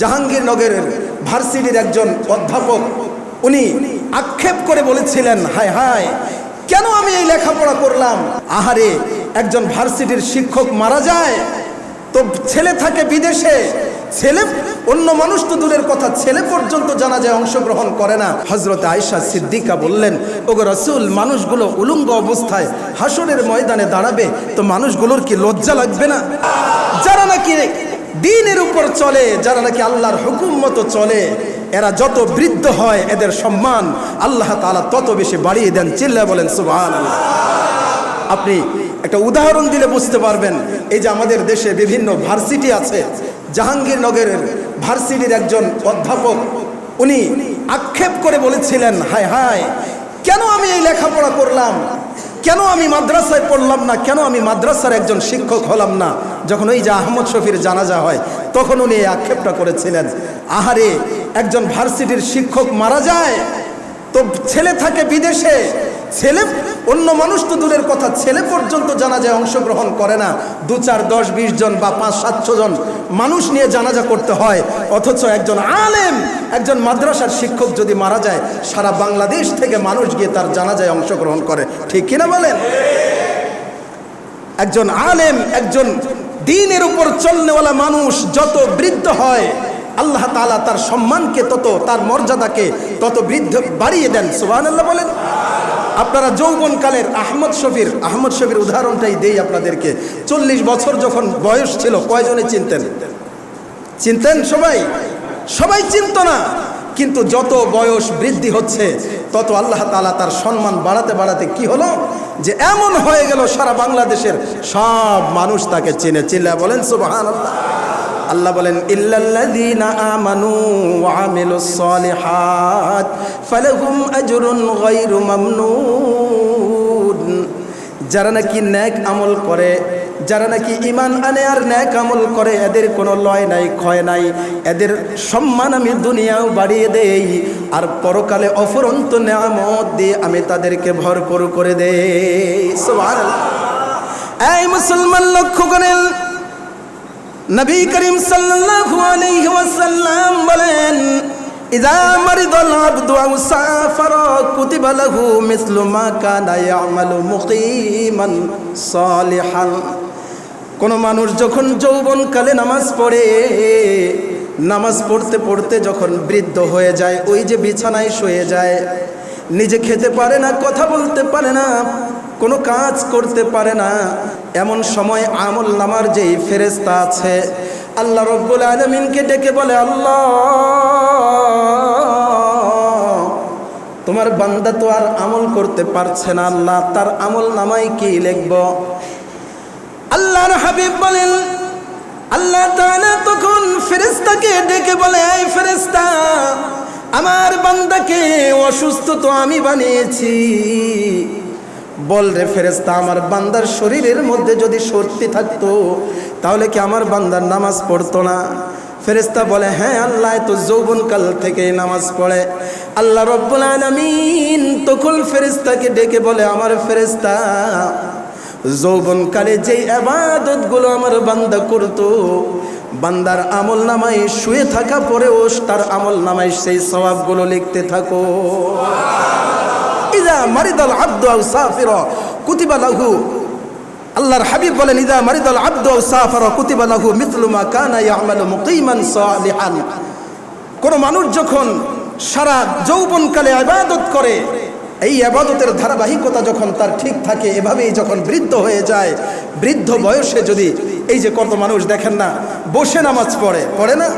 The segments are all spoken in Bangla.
জাহাঙ্গীরনগরের ভার্সিটির একজন অধ্যাপক, উনি আক্ষেপ করে বলেছিলেন, হায় হায়, কেন আমি এই লেখাপড়া করলাম? আহারে, একজন ভার্সিটির শিক্ষক মারা যায়? তো ছেলে থাকে বিদেশে, ছেলে, অন্য মানুষ তো দূরের কথা, ছেলে পর্যন্ত জানা যায় অংশগ্রহণ করে না। হজরত আয়সা সিদ্দিকা বললেন, ওগো রসুল, মানুষগুলো উলঙ্গ অবস্থায় হাসরের ময়দানে দাঁড়াবে, তো মানুষগুলোর কি লজ্জা লাগবে না? যারা নাকি দিনের উপর চলে, যারা নাকি আল্লাহর হুকুম মতো চলে, এরা যত বৃদ্ধ হয় এদের সম্মান আল্লাহ তাআলা তত বেশি বাড়িয়ে দেন। চিল্লা বলেন সুবহান আপনি একটা উদাহরণ দিলে বুঝতে পারবেন, এই যে আমাদের দেশে বিভিন্ন ভার্সিটি আছে, জাহাঙ্গীরনগরের ভার্সিটির একজন অধ্যাপক, উনি আক্ষেপ করে বলেছিলেন, হায় হায়, কেন আমি এই লেখাপড়া করলাম? কেন আমি মাদ্রাসায় পড়লাম না? কেন আমি মাদ্রাসার একজন শিক্ষক হলাম না? যখন ওই যে আহমদ শফির জানাজা হয়, তখন উনি এই আক্ষেপটা করেছিলেন। আহারে, একজন ভার্সিটির শিক্ষক মারা যায়, তো ছেলে থাকে বিদেশে ছেলে, অন্য মানুষ তো দূরের কথা, ছেলে পর্যন্ত জানাজায় অংশগ্রহণ করে না। দু চার, দশ, বিশ জন বা পাঁচ, সাতশো জন মানুষ নিয়ে জানাজা করতে হয়, অথচ একজন আলেম, একজন মাদ্রাসার শিক্ষক যদি মারা যায়, সারা বাংলাদেশ থেকে মানুষ গিয়ে তার জানাজায় অংশগ্রহণ করে। ঠিক কিনা বলেন? একজন আলেম, একজন দিনের উপর চলনেওয়ালা মানুষ যত বৃদ্ধ হয়, আল্লাহ তাআলা তার সম্মানকে তত, তার মর্যাদাকে তত বৃদ্ধ বাড়িয়ে দেন। সুবাহ আল্লাহ বলেন। আপনারা যৌবনকালের আহমদ শফির আহমদ শফির উদাহরণটাই দেই আপনাদেরকে। চল্লিশ বছর যখন বয়স ছিল, কয়জনে চিনতেন? চিনতেন সবাই? সবাই চিনত না। কিন্তু যত বয়স বৃদ্ধি হচ্ছে, তত আল্লাহ তালা তার সম্মান বাড়াতে বাড়াতে কি হলো? যে এমন হয়ে গেল সারা বাংলাদেশের সব মানুষ তাকে চিনে। চিল্লা বলেন সুবহান আল্লাহ বলেন, ইল্লাল্লাযীনা আমানু যারা নাকি ন্যাক আমল করে, যারা নাকি ইমান আনে আর ন্যাক আমল করে, এদের কোনো লয় নাই, ক্ষয় নাই। এদের সম্মান আমি দুনিয়াও বাড়িয়ে দেই, আর পরকালে অফরন্ত নেয়ামত দিয়ে আমি তাদেরকে ভরপুর করে দেই। এই মুসলমান লক্ষ্য করেন নবী করিম সাল্লাল্লাহু আলাইহি ওয়াসাল্লাম বলেন, ইযা মারিদাল আবদু আও সাফারা কুতিবা লাহু মিসলু মা কানা ইয়ামালু মুকিমান সালিহান। কোন মানুষ যখন যৌবনকালে নামাজ পড়ে, নামাজ পড়তে পড়তে যখন বৃদ্ধ হয়ে যায়, ওই যে বিছানায় শুয়ে যায়, নিজে খেতে পারে না, কথা বলতে পারে না, কোনো কাজ করতে পারে না এমন সময় আমল নামার যেই ফেরেস্তা আছে, আল্লাহ রব্বুল আলমিনকে ডেকে বলে, আল্লাহ, তোমার বান্দা তো আর আমল করতে পারছে না, আল্লাহ, তার আমল নামাই কি লিখব? আল্লাহর হাবিব বলেন, আল্লাহ তাআলা তখন ফেরেস্তাকে ডেকে বলে, এই ফেরেস্তা আমার বান্দাকে অসুস্থ তো আমি বানিয়েছি বল রে ফেরেস্তা আমার বান্দার শরীরের মধ্যে যদি শক্তি থাকতো, তাহলে কি আমার বান্দার নামাজ পড়তো না? ফেরেস্তা বলে হ্যাঁ আল্লাহ তো যৌবনকাল থেকে নামাজ পড়ে। আল্লাহ রব্বুল আলামিন তখন ফেরেস্তাকে ডেকে বলে, আমার ফেরেস্তা যৌবনকালে যেই আবাদতগুলো আমার বান্দা করতো, বান্দার আমল নামায় শুয়ে থাকা পরেও তার আমল নামায় সেই স্বভাবগুলো লিখতে থাকো। ইদা সাফিরা, কুতিবা লাহু। আল্লাহর হাবিব বলেন, ইদা কুতিবা লাহু মিথলু মা কানা মুকিমান সালিহান। মানুষ যখন সারা যৌবনকালে ইবাদত করে, এই আবাদতের ধারাবাহিকতা যখন তার ঠিক থাকে, এভাবেই যখন বৃদ্ধ হয়ে যায়, বৃদ্ধ বয়সে যদি এই যে কত মানুষ দেখেন না, বসে নামাজ পড়ে পড়ে না?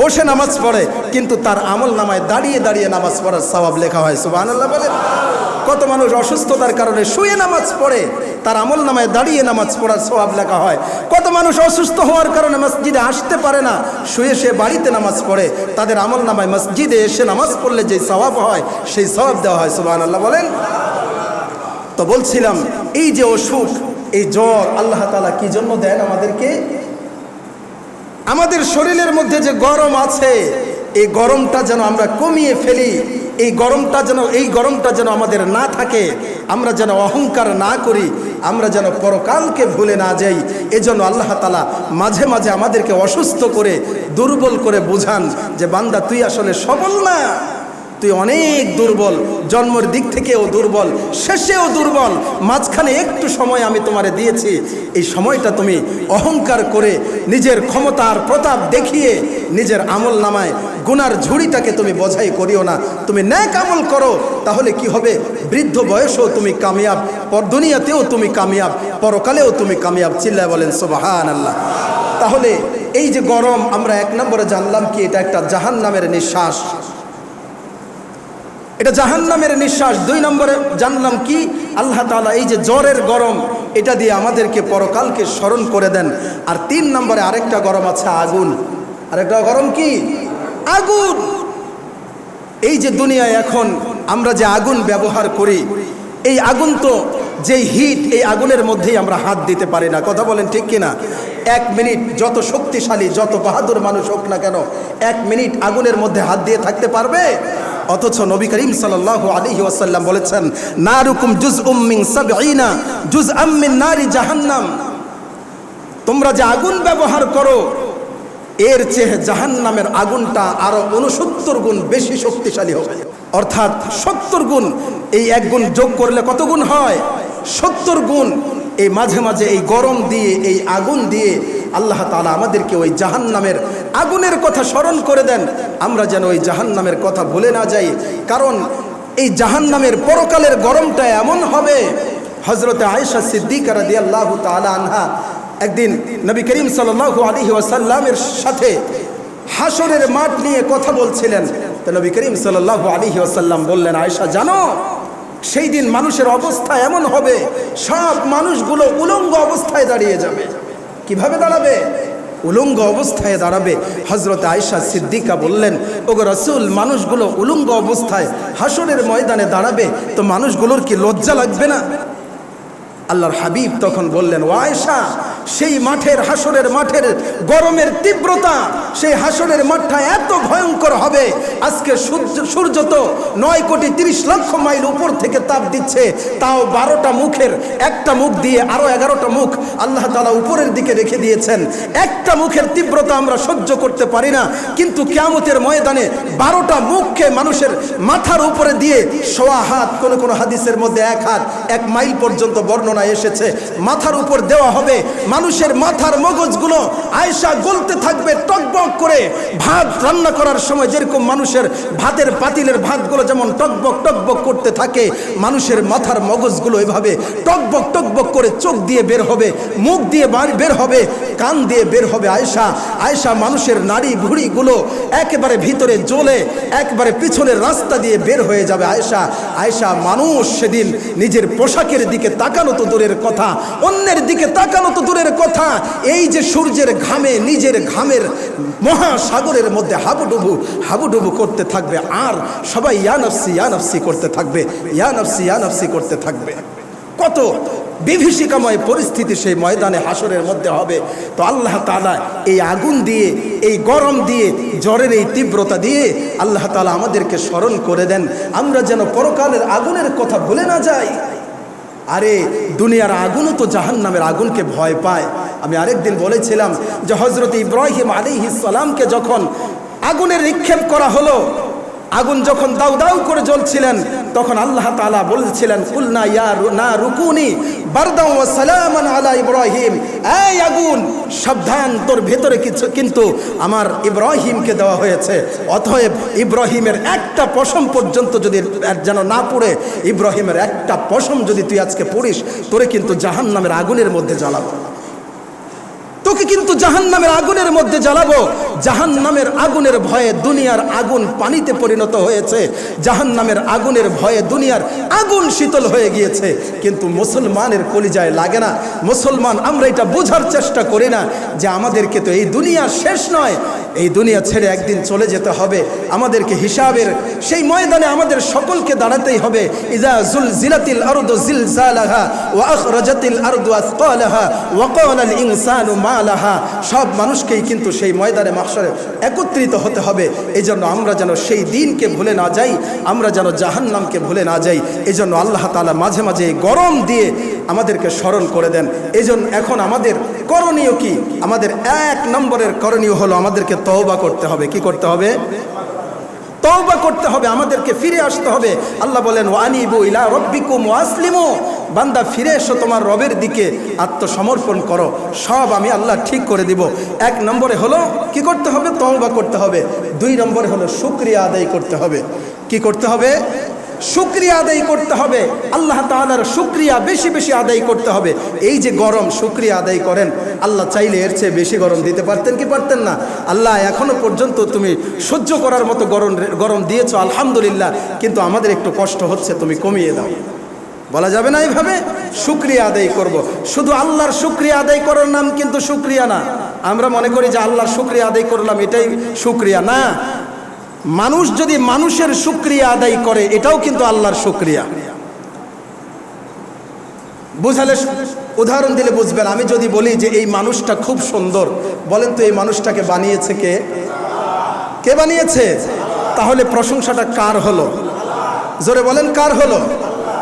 বসে নামাজ পড়ে, কিন্তু তার আমল নামায় দাঁড়িয়ে দাঁড়িয়ে নামাজ পড়ার স্বভাব লেখা হয় সুবাহ আল্লাহ বলেন। কত মানুষ অসুস্থতার কারণে শুয়ে নামাজ পড়ে, তার আমল নামায় দাঁড়িয়ে নামাজ পড়ার স্বভাব লেখা হয়। কত মানুষ অসুস্থ হওয়ার কারণে মসজিদে আসতে পারে না, শুয়ে সে বাড়িতে নামাজ পড়ে, তাদের আমল নামায় মসজিদে এসে নামাজ পড়লে যে স্বভাব হয়, সেই স্বভাব দেওয়া হয় সুবাহ আল্লাহ বলেন। তো বলছিলাম, এই যে অসুখ, এই জ্বর, আল্লাহ তালা কি জন্য দেন আমাদেরকে? আমাদের শরীরের মধ্যে যে গরম আছে, এই গরমটা যেন আমরা কমিয়ে ফেলি এই গরমটা যেন, এই গরমটা যেন আমাদের না থাকে, আমরা যেন অহংকার না করি, আমরা যেন পরকালকে ভুলে না যাই, এজন্য আল্লাহ তালা মাঝে মাঝে আমাদেরকে অসুস্থ করে, দুর্বল করে বোঝান যে, বান্দা, তুই আসলে সবল না। তুই অনেক দুর্বল, জন্মের দিক থেকেও দুর্বল, শেষেও দুর্বল, মাঝখানে একটু সময় আমি তোমারে দিয়েছি। এই সময়টা তুমি অহংকার করে নিজের ক্ষমতার প্রতাপ দেখিয়ে নিজের আমল নামায় গুনার ঝুড়িটাকে তুমি বোঝাই করিও না। তুমি ন্যাক আমল করো, তাহলে কি হবে? বৃদ্ধ বয়সেও তুমি কামিয়াব পর দুনিয়াতেও তুমি কামিয়াব, পরকালেও তুমি কামিয়াব, চিল্লায় বলেন সোবাহান আল্লাহ তাহলে এই যে গরম, আমরা এক নম্বরে জানলাম কি, এটা একটা জাহান নামের নিঃশ্বাস। এটা জাহান্নামের নিঃশ্বাস। দুই নম্বরে জানলাম কি? আল্লাহ তালা এই যে জ্বরের গরম, এটা দিয়ে আমাদেরকে পরকালকে স্মরণ করে দেন। আর তিন নম্বরে আরেকটা গরম আছে, আগুন। আরেকটা গরম কি? আগুন! এই যে দুনিয়ায় এখন আমরা যে আগুন ব্যবহার করি, এই আগুন তো যে হিট এই আগুনের মধ্যেই আমরা হাত দিতে পারি না। কথা বলেন ঠিক কিনা? এক মিনিট যত শক্তিশালী, যত বাহাদুর মানুষ হোক না কেন, এক মিনিট আগুনের মধ্যে হাত দিয়ে থাকতে পারবে? অথচ নবী করিম সাল্লাহ আলী ওয়াসাল্লাম বলেছেন না নারুকুম জুজ উম্মিং সাবঈনা জুজ আম্মিন নারি জাহান্নাম। তোমরা যে আগুন ব্যবহার করো এর চেয়ে জাহান নামের আগুনটা আরও উনসত্তর গুণ বেশি শক্তিশালী হবে। অর্থাৎ সত্তর গুণ এই এক গুণ যোগ করলে কত গুণ হয়? সত্তর গুণ এই মাঝে মাঝে এই গরম দিয়ে, এই আগুন দিয়ে আল্লাহ তালা আমাদেরকে ওই জাহান নামের আগুনের কথা স্মরণ করে দেন। আমরা যেন ওই জাহান নামের কথা ভুলে না যাই। কারণ এই জাহান নামের পরকালের গরমটা এমন হবে। হজরতে আয়েশা সিদ্দিক রাদি আল্লাহ তালা আনহা একদিন নবী করিম সাল্লাহ আলী ওয়াসাল্লামের সাথে হাসরের মাঠ নিয়ে কথা বলছিলেন। তো নবী করিম সাল্লাহ আলী ওয়াসাল্লাম বললেন, আয়েশা, জানো, সেই দিন মানুষের অবস্থা এমন হবে, সব মানুষগুলো উলঙ্গ অবস্থায় দাঁড়িয়ে যাবে। কীভাবে দাঁড়াবে? উলঙ্গ অবস্থায় দাঁড়াবে। হজরত আয়সা সিদ্দিকা বললেন, ওগো রসুল, মানুষগুলো উলঙ্গ অবস্থায় হাসরের ময়দানে দাঁড়াবে, তো মানুষগুলোর কি লজ্জা লাগবে না? আল্লাহর হাবিব তখন বললেন, ও আয়েশা সেই মাঠের হাসরের মাঠের গরমের তীব্রতা, সেই হাসরের মাঠটা এত ভয়ঙ্কর হবে। আজকে সূর্য সূর্য তো নয় কোটি তিরিশ লক্ষ মাইল উপর থেকে তাপ দিচ্ছে। তাও বারোটা মুখের, একটা মুখ দিয়ে আরও এগারোটা মুখ আল্লাহ তালা উপরের দিকে রেখে দিয়েছেন। একটা মুখের তীব্রতা আমরা সহ্য করতে পারি না। কিন্তু কেয়ামতের ময়দানে বারোটা মুখকে মানুষের মাথার উপরে দিয়ে সোয়া হাত, কোনো কোনো হাদিসের মধ্যে এক হাত, এক মাইল পর্যন্ত বর্ণনা এসেছে। মাথার উপর দেওয়া হবে মানুষের মাথার মগজগুলো আয়সা গলতে থাকবে, টকবক করে ভাত রান্না করার সময় যেরকম মানুষের ভাতের পাতিলের ভাতগুলো যেমন টকবক টকবক করতে থাকে, মানুষের মাথার মগজগুলো এভাবে টকবক টকবক করে চোখ দিয়ে বের হবে, মুখ দিয়ে বার- হবে, কান দিয়ে বের হবে আয়সা আয়সা মানুষের নাড়ি ভুড়িগুলো একেবারে ভিতরে জ্বলে, একবারে পিছনের রাস্তা দিয়ে বের হয়ে যাবে আয়সা আয়সা মানুষ সেদিন নিজের পোশাকের দিকে তাকানো তো দূরের কথা, অন্যের দিকে তাকানো তো দূরের কথা, এই যে সূর্যের ঘামে, নিজের ঘামের মহাসাগরের মধ্যে হাবুডুবু হাবুডুবু করতে থাকবে। আর সবাই ইয়ানফসি ইয়ানফসি করতে থাকবে ইয়ানফসি ইয়ানফসি করতে থাকবে। কত বিভীষিকাময় পরিস্থিতি সেই ময়দানে হাসরের মধ্যে হবে। তো আল্লাহ তালা এই আগুন দিয়ে, এই গরম দিয়ে, জ্বরের এই তীব্রতা দিয়ে আল্লাহ তালা আমাদেরকে স্মরণ করে দেন। আমরা যেন পরকালের আগুনের কথা ভুলে না যাই। আরে, দুনিয়ার আগুনও তো জাহান নামের আগুনকে ভয় পায়। আমি আরেকদিন বলেছিলাম যে হজরত ইব্রাহিম আলী সালামকে যখন আগুনের নিক্ষেপ করা হলো আগুন যখন দাউ দাউ করে জ্বলছিলেন, তখন আল্লাহ তালা বলছিলেন, কুলনা ইয়া না রুকুনি, বারদাও ওয়া সালামান আলা ইব্রাহিম। এই আগুন, সাবধান, তোর ভেতরে কিছু, কিন্তু আমার ইব্রাহিমকে দেওয়া হয়েছে। অতএব ইব্রাহিমের একটা পশম পর্যন্ত যদি যেন না পড়ে, ইব্রাহিমের একটা পশম যদি তুই আজকে পড়িস, তোরে কিন্তু জাহান নামের আগুনের মধ্যে জ্বালাবো। তোকে কিন্তু জাহান নামের আগুনের মধ্যে জ্বালাবো। জাহান নামের আগুনের ভয়ে দুনিয়ার আগুন পানিতে পরিণত হয়েছে। জাহান নামের আগুনের ভয়ে দুনিয়ার আগুন শীতল হয়ে গিয়েছে। কিন্তু মুসলমানের কলিজায় লাগে না। মুসলমান, আমরা এটা বোঝার চেষ্টা করি না যে আমাদেরকে তো এই দুনিয়া শেষ নয়। এই দুনিয়া ছেড়ে একদিন চলে যেতে হবে। আমাদেরকে হিসাবের সেই ময়দানে আমাদের সকলকে দাঁড়াতেই হবে। ইজা জুল জিলাতিল আরদু জিলজালাহা ওয়া আখরাজাতিল আরদু আসকালাহা ওয়া আল ইনসানু মা আলাহা সব মানুষকেই কিন্তু সেই ময়দানে মাসরে একত্রিত হতে হবে। এই জন্য আমরা যেন সেই দিনকে ভুলে না যাই, আমরা যেন জাহান্নামকে ভুলে না যাই। এই জন্য আল্লাহ তালা মাঝে মাঝে গরম দিয়ে আমাদেরকে স্মরণ করে দেন। এই জন্য এখন আমাদের করণীয় কি? আমাদের এক নম্বরের করণীয় হলো আমাদেরকে তওবা করতে হবে। কি করতে হবে? তওবা করতে হবে, আমাদেরকে ফিরে আসতে হবে। আল্লাহ বলেন ওয়ানিবু ইলা রব্বিকুম ওয়াসলিমু বান্দা ফিরে এসো তোমার রবের দিকে আত্মসমর্পণ করো। সব আমি আল্লাহ ঠিক করে দিব। এক নম্বরে হলো, কি করতে হবে? তওবা করতে হবে। দুই নম্বরে হলো, শুকরিয়া আদায় করতে হবে। কি করতে হবে? শুক্রিয়া আদায় করতে হবে। আল্লাহ তাআলার শুক্রিয়া বেশি বেশি আদায় করতে হবে। এই যে গরম, শুক্রিয়া আদায় করেন, আল্লাহ চাইলে এর চেয়ে বেশি গরম দিতে পারতেন কি পারতেন না? আল্লাহ এখনও পর্যন্ত তুমি সহ্য করার মতো গরম গরম দিয়েছ, আলহামদুলিল্লাহ। কিন্তু আমাদের একটু কষ্ট হচ্ছে, তুমি কমিয়ে দাও। বলা যাবে না এইভাবে শুক্রিয়া আদায় করব। শুধু আল্লাহর শুক্রিয়া আদায় করার নাম কিন্তু শুক্রিয়া না। আমরা মনে করি যে আল্লাহর শুক্রিয়া আদায় করলাম, এটাই শুক্রিয়া। না, মানুষ যদি মানুষের শুক্রিয়া আদায় করে, এটাও কিন্তু আল্লাহর শুক্রিয়া। বুঝালে উদাহরণ দিলে বুঝবেন। আমি যদি বলি যে এই মানুষটা খুব সুন্দর, বলেন তো এই মানুষটাকে বানিয়েছে কে? কে বানিয়েছে? তাহলে প্রশংসাটা কার হলো? জোরে বলেন, কার হলো?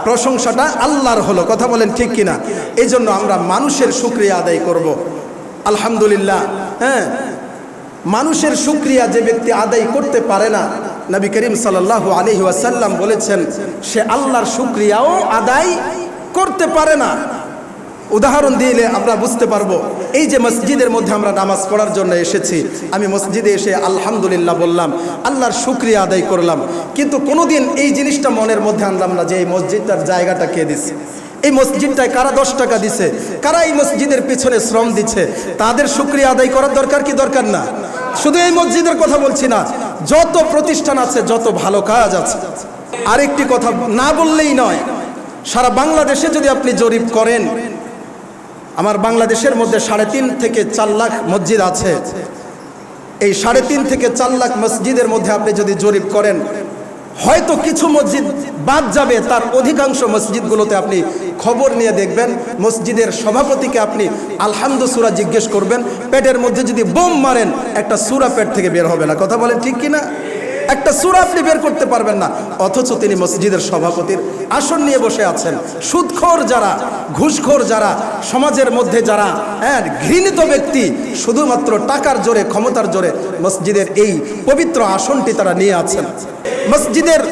প্রশংসাটা আল্লাহর হলো। কথা বলেন ঠিক কিনা? এই জন্য আমরা মানুষের সুক্রিয়া আদায় করব। আলহামদুলিল্লাহ হ্যাঁ? মানুষের সুক্রিয়া যে ব্যক্তি আদায় করতে পারে না, নবী করিম সাল্লাহ আলি ওয়াসাল্লাম বলেছেন, সে আল্লাহর সুক্রিয়াও আদায় করতে পারে না। উদাহরণ দিলে আমরা বুঝতে পারব, এই যে মসজিদের মধ্যে আমরা নামাজ পড়ার জন্য এসেছি, আমি মসজিদে এসে আলহামদুলিল্লাহ বললাম, আল্লাহর শুক্রিয়া আদায় করলাম, কিন্তু কোনোদিন এই জিনিসটা মনের মধ্যে আনলাম না যে এই মসজিদটার জায়গাটা কে দিচ্ছে এই মসজিদটায় কারা দশ টাকা দিছে? কারা এই মসজিদের পিছনে শ্রম দিচ্ছে? তাদের শুক্রিয়া আদায় করার দরকার কি দরকার না? শুধু এই মসজিদের কথা বলছি না, যত প্রতিষ্ঠান আছে, যত ভালো কাজ আছে। আরেকটি কথা না বললেই নয়, সারা বাংলাদেশে যদি আপনি জরিপ করেন আমার বাংলাদেশের মধ্যে সাড়ে তিন থেকে চার লাখ মসজিদ আছে। এই সাড়ে তিন থেকে চার লাখ মসজিদের মধ্যে আপনি যদি জরিপ করেন, হয়তো কিছু মসজিদ বাদ যাবে, তার অধিকাংশ মসজিদগুলোতে আপনি খবর নিয়ে দেখবেন, মসজিদের সভাপতিকে আপনি আলহামদু সুরা জিজ্ঞেস করবেন, পেটের মধ্যে যদি বোম মারেন, একটা সুরা পেট থেকে বের হবে না। কথা বলেন ঠিক কিনা? একটা সুরা আপনি বের করতে পারবেন না। অথচ তিনি মসজিদের সভাপতির আসন নিয়ে বসে আছেন। সুদখোর যারা, ঘুষখোর যারা, সমাজের মধ্যে যারা হ্যাঁ ঘৃণিত ব্যক্তি, শুধুমাত্র টাকার জোরে, ক্ষমতার জোরে মসজিদের এই পবিত্র আসনটি তারা নিয়ে আছেন। মসজিদের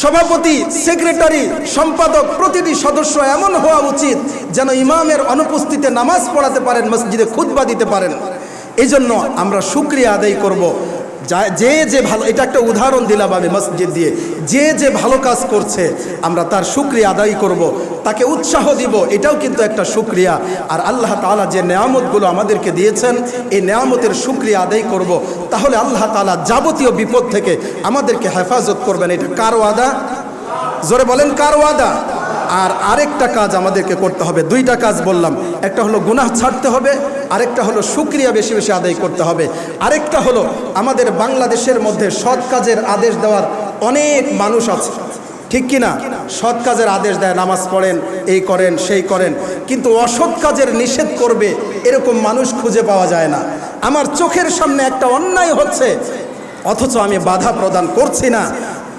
সভাপতি, সেক্রেটারি, সম্পাদক, প্রতিটি সদস্য এমন হওয়া উচিত যেন ইমামের অনুপস্থিতিতে নামাজ পড়াতে পারেন, মসজিদে খুতবা দিতে পারেন। এই জন্য আমরা শুক্রিয়া আদায় করব। যা- যে ভালো এটা একটা উদাহরণ দিলাম আমি মসজিদ দিয়ে। যে যে ভালো কাজ করছে, আমরা তার শুক্রিয়া আদায় করব, তাকে উৎসাহ দিব, এটাও কিন্তু একটা শুক্রিয়া। আর আল্লাহ তাআলা যে নেয়ামতগুলো আমাদেরকে দিয়েছেন, এই নেয়ামতের শুক্রিয়া আদায় করব। তাহলে আল্লাহ তালা যাবতীয় বিপদ থেকে আমাদেরকে হেফাজত করবেন, এটা কার ওয়াদা? জোরে বলেন, কার ওয়াদা? আর আরেকটা কাজ আমাদেরকে করতে হবে। দুইটা কাজ বললাম। একটা হলো গুনাহ ছাড়তে হবে, আরেকটা হলো শুক্রিয়া বেশি বেশি আদায় করতে হবে। আরেকটা হলো আমাদের বাংলাদেশের মধ্যে সৎ কাজের আদেশ দেওয়ার অনেক মানুষ আছে। ঠিক কি না সৎ কাজের আদেশ দেয়, নামাজ পড়েন, এই করেন, সেই করেন। কিন্তু অসৎ কাজের নিষেধ করবে এরকম মানুষ খুঁজে পাওয়া যায় না। আমার চোখের সামনে একটা অন্যায় হচ্ছে, অথচ আমি বাধা প্রদান করছি না।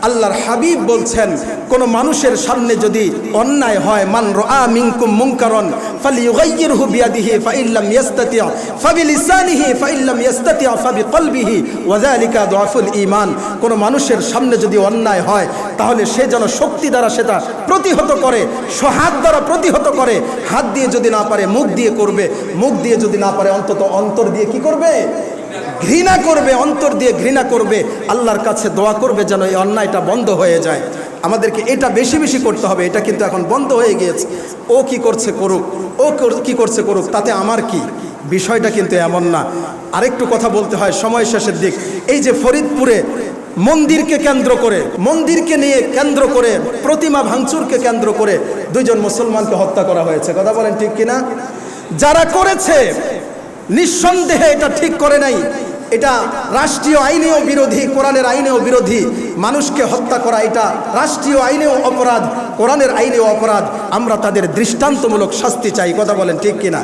আল্লাহর হাবিব বলছেন, কোন মানুষের সামনে যদি অন্যায় হয়, মান রা মিনকুম মুনকারন, ফালিয়ুগাইয়িরহু বিয়াদিহি ফাইল্লাম ইয়াস্তাতি' ফাবিলিসানিহি ফাইল্লাম ইয়াস্তাতি' ফাবিকলবিহি, ওয়া যালিকা দুআফুল ঈমান। কোন মানুষের সামনে যদি অন্যায় হয়, তাহলে সে যেন শক্তি দ্বারা সেটা প্রতিহত করে সহাত দ্বারা প্রতিহত করে। হাত দিয়ে যদি না পারে, মুখ দিয়ে করবে। মুখ দিয়ে যদি না পারে, অন্তত অন্তর দিয়ে কি করবে? ঘৃণা করবে, অন্তর দিয়ে ঘৃণা করবে, আল্লাহর কাছে দোয়া করবে যেন এই অন্যায়টা বন্ধ হয়ে যায়। আমাদেরকে এটা বেশি বেশি করতে হবে, এটা কিন্তু এখন বন্ধ হয়ে গিয়েছে। ও কি করছে করুক, ও কি করছে করুক, তাতে আমার কি? বিষয়টা কিন্তু এমন না। আরেকটু কথা বলতে হয়, সময় শেষের দিক। এই যে ফরিদপুরে মন্দিরকে কেন্দ্র করে, মন্দিরকে নিয়ে কেন্দ্র করে, প্রতিমা ভাঙচুরকে কেন্দ্র করে দুইজন মুসলমানকে হত্যা করা হয়েছে। কথা বলেন ঠিক কিনা? যারা করেছে, নিঃসন্দেহে এটা ঠিক করে নাই। এটা রাষ্ট্রীয় আইনেও বিরোধী, কোরআনের আইনেও বিরোধী। মানুষকে হত্যা করা এটা রাষ্ট্রীয় আইনেও অপরাধ, কোরআনের আইনেও অপরাধ। আমরা তাদের দৃষ্টান্তমূলক শাস্তি চাই, কথা বলেন ঠিক কিনা?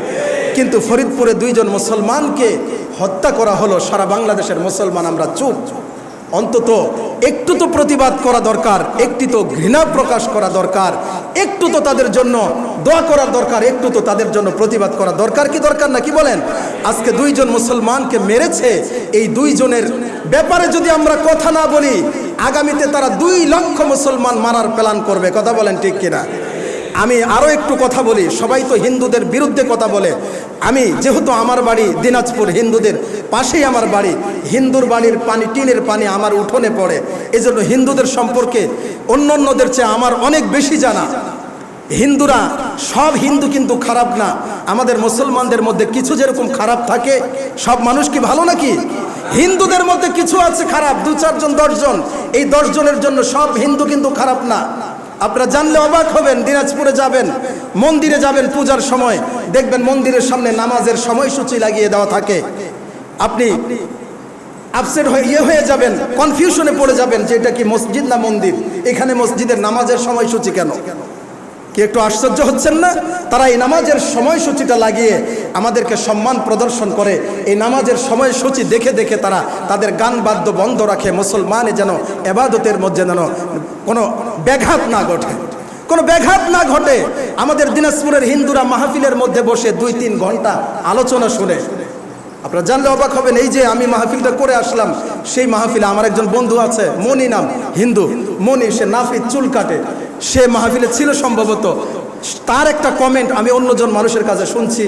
কিন্তু ফরিদপুরে দুইজন মুসলমানকে হত্যা করা হলো, সারা বাংলাদেশের মুসলমান, আমরা চুপ। অন্তত একটু তো প্রতিবাদ করা দরকার, একটি তো ঘৃণা প্রকাশ করা দরকার, একটু তো তাদের জন্য দোয়া করার দরকার, একটু তো তাদের জন্য প্রতিবাদ করা দরকার কি দরকার না, কি বলেন? আজকে দুইজন মুসলমানকে মেরেছে, এই দুইজনের ব্যাপারে যদি আমরা কথা না বলি, আগামীতে তারা দুই লক্ষ মুসলমান মারার প্ল্যান করবে, কথা বলেন ঠিক কিনা? আমি আরও একটু কথা বলি। সবাই তো হিন্দুদের বিরুদ্ধে কথা বলে। আমি যেহেতু আমার বাড়ি দিনাজপুর, হিন্দুদের পাশেই আমার বাড়ি, হিন্দুর বাড়ির পানি, টিনের পানি আমার উঠোনে পড়ে। এজন্য হিন্দুদের সম্পর্কে অন্য অন্যদের চেয়ে আমার অনেক বেশি জানা। হিন্দুরা সব হিন্দু কিন্তু খারাপ না। আমাদের মুসলমানদের মধ্যে কিছু যেরকম খারাপ থাকে, সব মানুষ কি ভালো নাকি? হিন্দুদের মধ্যে কিছু আছে খারাপ, দু চারজন, দশজন। এই দশজনের জন্য সব হিন্দু কিন্তু খারাপ না। আপনারা জানলে অবাক হবেন, দিনাজপুরে যাবেন, মন্দিরে যাবেন পূজার সময়। দেখবেন মন্দিরের সামনে নামাজের সময়সূচি লাগিয়ে দেওয়া থাকে। আপনি আপসেট হয়ে ইয়ে হয়ে যাবেন কনফিউশনে পড়ে যাবেন যে এটা কি মসজিদ না মন্দির? এখানে মসজিদের নামাজের সময়সূচি কেন? কি একটু আশ্চর্য হচ্ছেন না? তারা এই নামাজের সময়সূচিটা লাগিয়ে আমাদেরকে সম্মান প্রদর্শন করে। এই নামাজের সময়সূচি দেখে দেখে তারা তাদের গান বাদ্য বন্ধ রাখে। মুসলমানে যেন এবাদতের মধ্যে যেন কোনো ব্যাঘাত না ঘটে। কোনো ব্যাঘাত না ঘটে। আমাদের দিনাজপুরের হিন্দুরা মাহফিলের মধ্যে বসে দুই তিন ঘণ্টা আলোচনা শুনে। আপনারা জানলে অবাক হবেন, এই যে আমি মাহফিলটা করে আসলাম, সেই মাহফিলে আমার একজন বন্ধু আছে, মনি নাম, হিন্দু। মনি, সে নাফিদ চুল কাটে। সে মাহফিলে ছিল সম্ভবত। তার একটা কমেন্ট আমি অন্যজন মানুষের কাছে শুনছি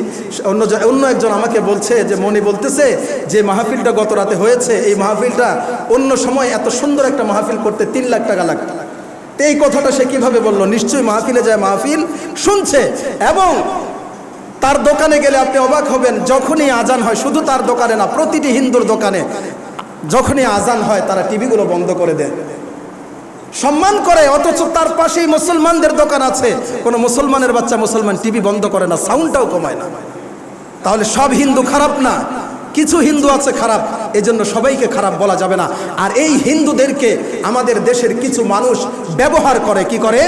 অন্য অন্য একজন আমাকে বলছে যে, মনি বলতেছে যে, মাহফিলটা গত রাতে হয়েছে, এই মাহফিলটা অন্য সময় এত সুন্দর একটা মাহফিল করতে তিন লাখ টাকা লাগতো। এই কথাটা সে কীভাবে বলল? নিশ্চয়ই মাহফিলে যায় মাহফিল, শুনছে। এবং তার দোকানে গেলে আপনি অবাক হবেন, যখনই আজান হয়, শুধু তার দোকানে না, প্রতিটি হিন্দুর দোকানে। যখনই আজান হয়, তারা টিভিগুলো বন্ধ করে দেয়। সম্মান করে, অথচ তার পাশেই মুসলমানদের দোকান আছে। কোনো মুসলমানের বাচ্চা মুসলমান টিভি বন্ধ করে না, সাউন্ডটাও কমায় না। তাহলে সব হিন্দু খারাপ না? কিছু হিন্দু আছে খারাপ, এজন্য সবাইকে খারাপ বলা যাবে না। আর এই হিন্দুদেরকে আমাদের দেশের কিছু মানুষ ব্যবহার করে, কি করে?